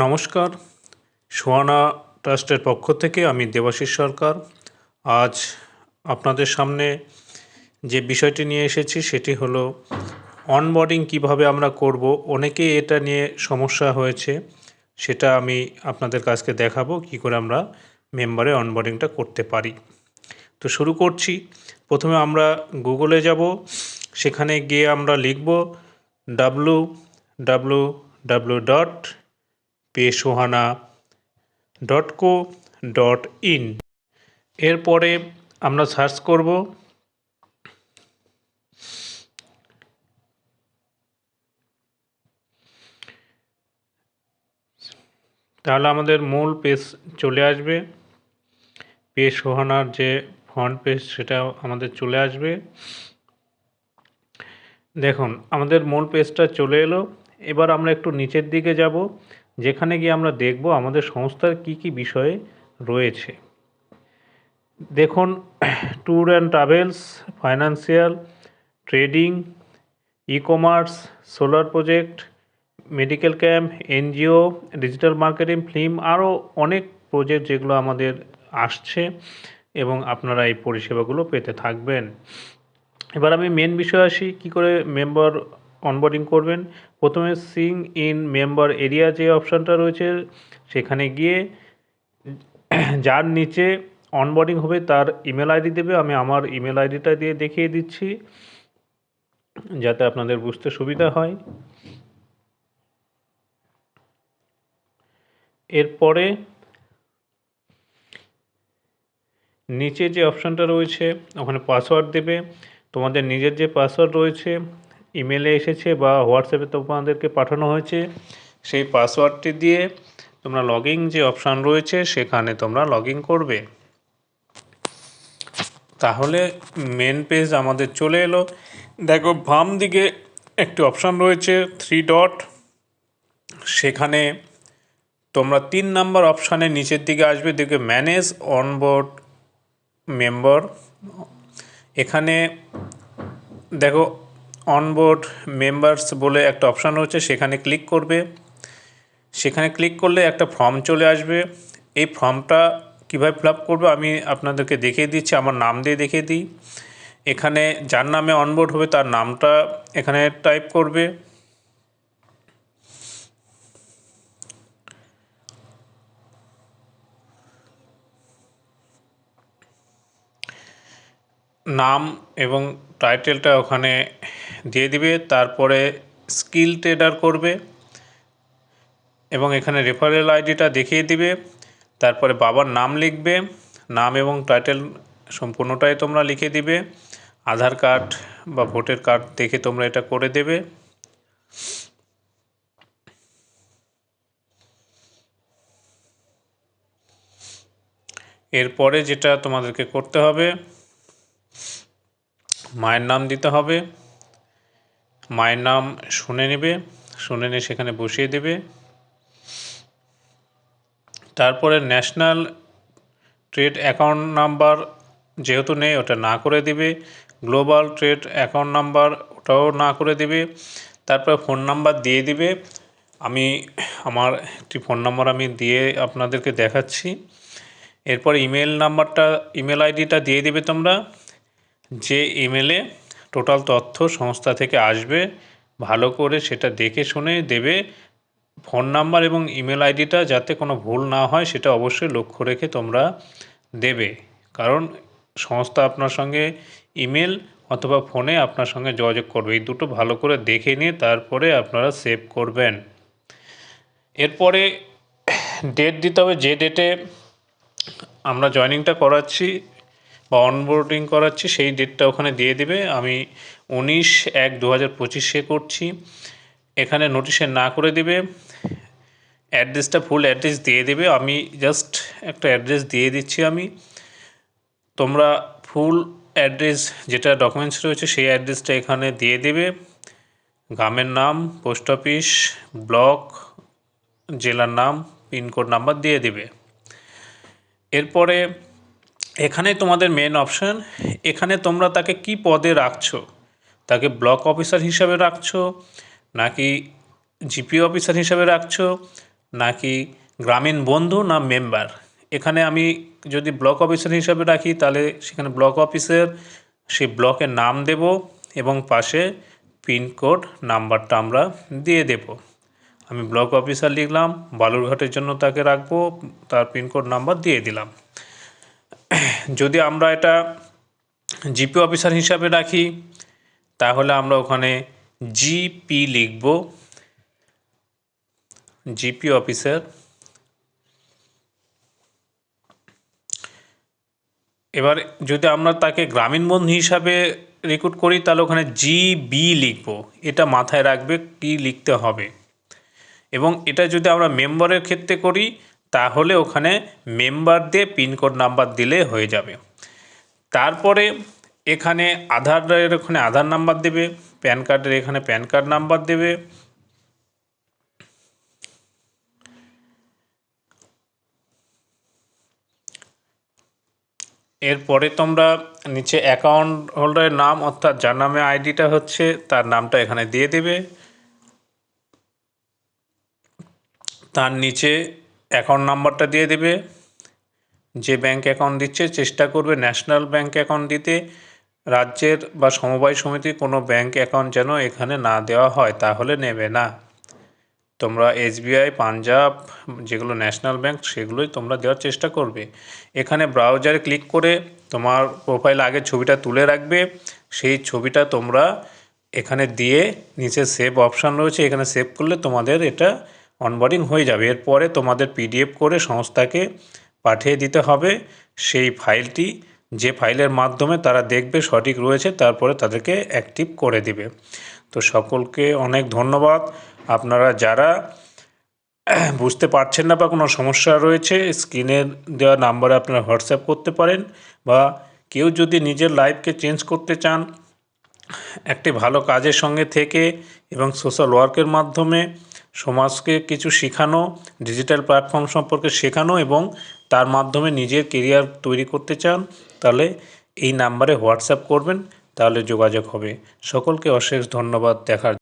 নমস্কার। সোয়ানা ট্রাস্টের পক্ষ থেকে আমি দেবাশিস সরকার। আজ আপনাদের সামনে যে বিষয়টি নিয়ে এসেছি সেটি হলো অনবোর্ডিং কীভাবে আমরা করব, অনেকেই এটা নিয়ে সমস্যা হয়েছে, সেটা আমি আপনাদের কাছকে দেখাবো কি করে আমরা মেম্বারে অনবোর্ডিংটা করতে পারি। তো শুরু করছি। প্রথমে আমরা গুগলে যাব, সেখানে গিয়ে আমরা লিখব ডাব্লু ডাব্লু ডাব্লু ডট পেসোহানা ডট কো ডট ইন। এরপরে আমরা সার্চ করব তাহলে আমাদের মূল পেজ চলে আসবে। পে সোহানার যে ফ্রন্ট পেজ সেটা আমাদের চলে আসবে। দেখুন, আমাদের মূল পেজটা চলে এলো। এবার আমরা একটু নিচের দিকে যাব। যেখানে গিয়ে আমরা দেখব আমাদের সংস্থার কি কি বিষয়ে রয়েছে। দেখুন, tour and travels, financial, trading e commerce solar project, medical camp, NGO, digital marketing, film, আরও অনেক প্রজেক্ট যেগুলো আমাদের আসছে এবং আপনারা এই পরিষেবাগুলো পেতে থাকবেন। এবার আমি মেন বিষয় আসি, কী করে মেম্বার অনবোর্ডিং করবেন। প্রথমে সিং ইন মেম্বার এরিয়া যে অপশানটা রয়েছে, সেখানে গিয়ে যার নিচে অনবোর্ডিং হবে তার ইমেল আইডি দেবে। আমি আমার ইমেল আইডিটা দিয়ে দেখিয়ে দিচ্ছি, যাতে আপনাদের বুঝতে সুবিধা হয়। এরপরে নিচে যে অপশানটা রয়েছে, ওখানে পাসওয়ার্ড দেবে। তোমাদের নিজের যে পাসওয়ার্ড রয়েছে ইমেলে এসেছে বা হোয়াটসঅ্যাপে তোমাদেরকে পাঠানো হয়েছে, সেই পাসওয়ার্ডটি দিয়ে তোমরা লগিং যে অপশান রয়েছে সেখানে তোমরা লগ করবে। তাহলে মেন পেজ আমাদের চলে এলো। দেখো, বাম দিকে একটি অপশান রয়েছে থ্রি ডট সেখানে তোমরা তিন নাম্বার অপশানের নিচের দিকে আসবে, দেখবে ম্যানেজ অনবোর্ড মেম্বার এখানে দেখো অনবোর্ড মেম্বার্স বলে একটা অপশান রয়েছে, সেখানে ক্লিক করবে। সেখানে ক্লিক করলে একটা ফর্ম চলে আসবে। এই ফর্মটা কীভাবে ফিল আপ করব আমি আপনাদেরকে দেখিয়ে দিচ্ছি, আমার নাম দিয়ে দেখিয়ে দিই। এখানে যার নামে অনবোর্ড হবে তার নামটা এখানে টাইপ করবে। নাম এবং টাইটেলটা ওখানে দিয়ে দিবে, তারপরে স্কিল ট্রেডার করবে এবং এখানে রেফারেল আইডিটা দেখিয়ে দিবে, তারপরে বাবার নাম লিখবে, নাম এবং টাইটেল সম্পূর্ণটাই তোমরা লিখে দিবে, আধার কার্ড বা ভোটার কার্ড দেখে তোমরা এটা করে দেবে। এরপরে যেটা তোমাদেরকে করতে হবে, মায়ের নাম দিতে হবে। মায়ের নাম শুনে নেবে, শুনে নিয়ে সেখানে বসিয়ে দেবে। তারপরে ন্যাশনাল ট্রেড অ্যাকাউন্ট নাম্বার যেহেতু নেই, ওটা না করে দিবে। গ্লোবাল ট্রেড অ্যাকাউন্ট নাম্বার, ওটাও না করে দিবে। তারপরে ফোন নাম্বার দিয়ে দিবে। আমি, আমার একটি ফোন নাম্বার আমি দিয়ে আপনাদেরকে দেখাচ্ছি। এরপর ইমেল নাম্বারটা, ইমেল আইডিটা দিয়ে দিবে তোমরা। যে ইমেলে টোটাল তথ্য সংস্থা থেকে আসবে। ভালো করে সেটা দেখে শুনে দেবে। ফোন নাম্বার এবং ইমেল আইডিটা যাতে কোনো ভুল না হয়, সেটা অবশ্যই লক্ষ্য রেখে তোমরা দেবে। কারণ সংস্থা আপনার সঙ্গে ইমেল অথবা ফোনে আপনার সঙ্গে যোগাযোগ করবে। এই দুটো ভালো করে দেখে নিয়ে তারপরে আপনারা সেভ করবেন। এরপরে ডেট দিতে হবে। যে ডেটে আমরা জয়নিংটা করাচ্ছি বা অনবোর্ডিং করাচ্ছি, সেই ডেটটা ওখানে দিয়ে দিবে। আমি উনিশ এক দু হাজার পঁচিশে করছি। এখানে নোটিশে না করে দিবে। অ্যাড্রেসটা ফুল অ্যাড্রেস দিয়ে দেবে। আমি জাস্ট একটা অ্যাড্রেস দিয়ে দিচ্ছি আমি। তোমরা ফুল অ্যাড্রেস যেটা ডকুমেন্টস রয়েছে, সেই অ্যাড্রেসটা এখানে দিয়ে দেবে। গ্রামের নাম পোস্ট অফিস ব্লক জেলার নাম পিনকোড নাম্বার দিয়ে দেবে। এরপরে এখানে তোমাদের মেন অপশান এখানে তোমরা তাকে কি পদে রাখছো? তাকে ব্লক অফিসার হিসাবে রাখছো, নাকি জিপি অফিসার হিসাবে রাখছো, নাকি গ্রামীণ বন্ধু না মেম্বার এখানে আমি যদি ব্লক অফিসার হিসাবে রাখি, তাহলে সেখানে ব্লক অফিসের সেই ব্লকের নাম দেব এবং পাশে পিনকোড নাম্বারটা আমরা দিয়ে দেব। আমি ব্লক অফিসার লিখলাম, বালুরঘাটের জন্য তাকে রাখব, তার পিনকোড নাম্বার দিয়ে দিলাম। যদি আমরা এটা জিপি অফিসার হিসাবে রাখি, তাহলে আমরা ওখানে জিপি লিখব। জিপি অফিসার এবার যদি আমরা তাকে গ্রামীণ বন্ধু হিসাবে রেকর্ড করি, তাহলে ওখানে জিবি লিখব। এটা মাথায় রাখবে কি লিখতে হবে। এবং এটা যদি আমরা মেম্বারের ক্ষেত্রে করি তাহলে ওখানে মেম্বার দিয়ে পিনকোড নাম্বার দিলে হয়ে যাবে। তারপরে এখানে আধারের ওখানে আধার নাম্বার দেবে প্যান কার্ডের এখানে প্যান কার্ড নাম্বার দেবে। এরপরে তোমরা নিচে অ্যাকাউন্ট হোল্ডারের নাম অর্থাৎ যার নামে আইডিটা হচ্ছে, তার নামটা এখানে দিয়ে দেবে। তার নিচে অ্যাকাউন্ট নাম্বারটা দিয়ে দেবে। যে ব্যাংক অ্যাকাউন্ট দিচ্ছে, চেষ্টা করবে ন্যাশনাল ব্যাংক অ্যাকাউন্ট দিতে। রাজ্যের বা সমবায় সমিতির কোনো ব্যাংক অ্যাকাউন্ট যেন এখানে না দেওয়া হয়, তাহলে নেবে না। তোমরা এসবিআই পাঞ্জাব, যেগুলো ন্যাশনাল ব্যাংক সেগুলোই তোমরা দেওয়ার চেষ্টা করবে। এখানে ব্রাউজারে ক্লিক করে তোমার প্রোফাইল আগে ছবিটা তুলে রাখবে। সেই ছবিটা তোমরা এখানে দিয়ে নিচে সেভ অপশান রয়েছে। এখানে সেভ করলে তোমাদের এটা অনবোর্ডিং হয়ে যাবে। এরপরে তোমাদের পিডিএফ করে সংস্থাকে পাঠিয়ে দিতে হবে। সেই ফাইলটি, যে ফাইলের মাধ্যমে তারা দেখবে সঠিক রয়েছে, তারপরে তাদেরকে অ্যাক্টিভ করে দিবে। তো সকলকে অনেক ধন্যবাদ। আপনারা যারা বুঝতে পারছেন না বা কোনো সমস্যা রয়েছে স্ক্রিনে দেওয়া নাম্বারে আপনারা হোয়াটসঅ্যাপ করতে পারেন বা কেউ যদি নিজের লাইফকে চেঞ্জ করতে চান, একটি ভালো কাজের সঙ্গে থেকে এবং সোশ্যাল ওয়ার্কের মাধ্যমে সমাজকে কিছু শেখানো ডিজিটাল প্ল্যাটফর্ম সম্পর্কে শেখানো এবং তার মাধ্যমে নিজের কেরিয়ার তৈরি করতে চান, তাহলে এই নাম্বারে হোয়াটসঅ্যাপ করবেন, তাহলে যোগাযোগ হবে। সকলকে অশেষ ধন্যবাদ দেখার